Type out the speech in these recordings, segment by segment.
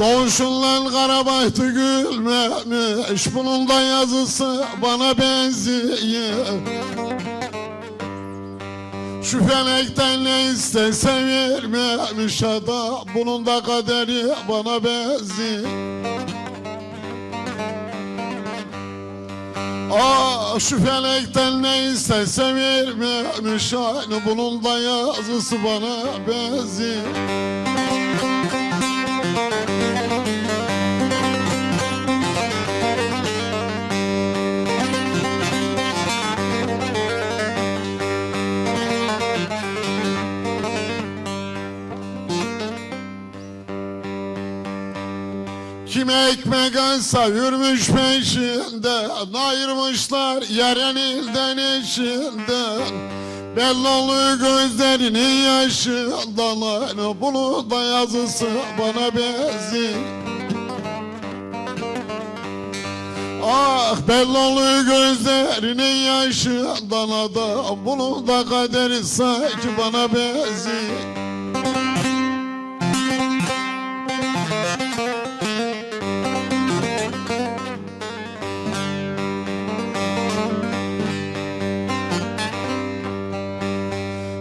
Doğuşunla karabahtı gülmemiş Bunun da yazısı bana benziyor. Şu felekten ne istese vermemiş adam Bunun da kaderi bana benziyor. Aa şu felekten ne istese vermemiş Aynı bunun da yazısı bana benziyor Kim ekmek alsa yürümüş peşinden Ayırmışlar yaren ilden eşinden Bellolu gözlerinin yaşından bunu da yazısı bana benziyor Ah bellolu gözlerinin yaşından adam Bunu da kaderi sanki bana benziyor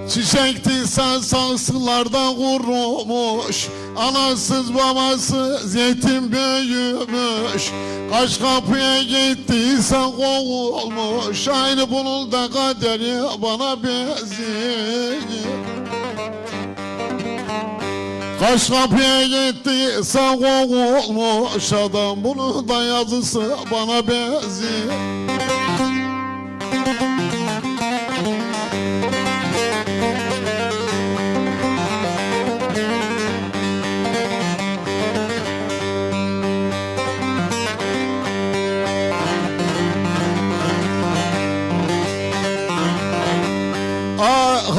Çiçekti saksılarda kurumuş. Anasız babasız yetim büyümüş. Kaç kapıya gittiyse kovulmuş. Aynı bunun da kaderi bana benziyor. Kaç kapıya gittiyse kovulmuş. Adam bunun da yazısı bana benziyor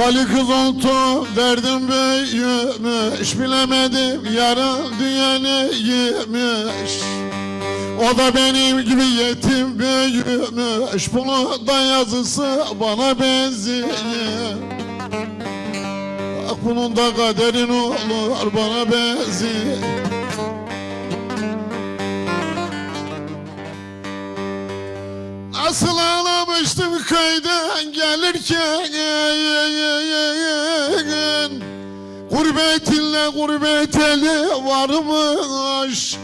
Ah hali kız oldu derdim büyümüş Bilemedim yarın dünya neymiş O da benim gibi yetim büyümüş Bunun da yazısı bana benziyor. Ah bunun da kaderin olur bana benziyor. Nasıl ağlamıştım köyden gelirken Gurbetinle gurbet eli varmış.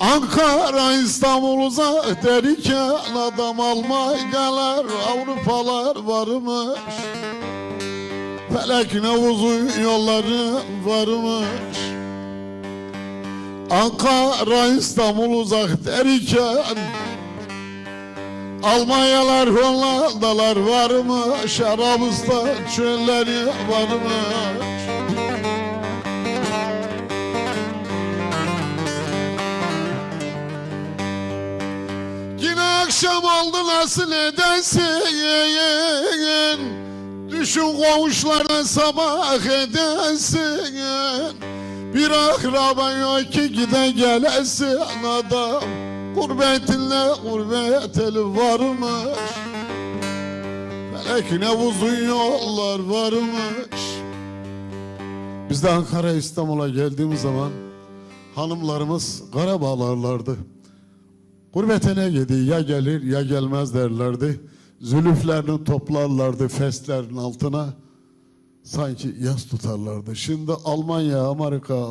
Ankara İstanbul uzak derken Adam Almanyalar Avrupalar varmış. Felek ne uzun yolları varmış. Ankara İstanbul uzak derken Almanyalar Hollandalar varmış Arabistan çölleri varmış. Yine akşam oldu nasıl edensin Düşün komşularla sabah edensin Bir akraba yok ki gide gelesin adam Gurbetinle gurbet eli varmış Felek uzun yollar varmış. Biz de Ankara İstanbul'a geldiğimiz zaman Hanımlarımız kara bağlarlardı Gurbetine gidi ya gelir ya gelmez derlerdi. Zülüflerini toplarlardı feslerin altına. Sanki yas tutarlardı. Şimdi Almanya, Amerika,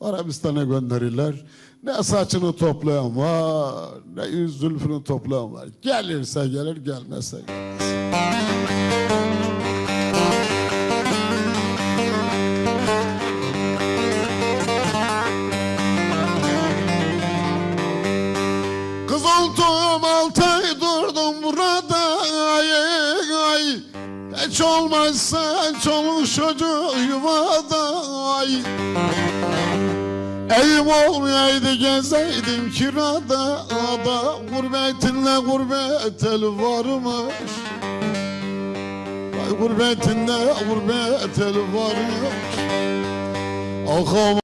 Arabistan'a gönderirler. Ne saçını toplayan var, ne yüz zülfünü toplayan var. Gelirse gelir, gelmezse gelmez. Kız oldum altı durdum burada ay ay Hiç olmazsa çoluk çocuk yuvada ay Evim olmayaydı gezeydim kirada. Ada Gurbetinle gurbet el varmış. Vay gurbetinle gurbet el varmış. Ağam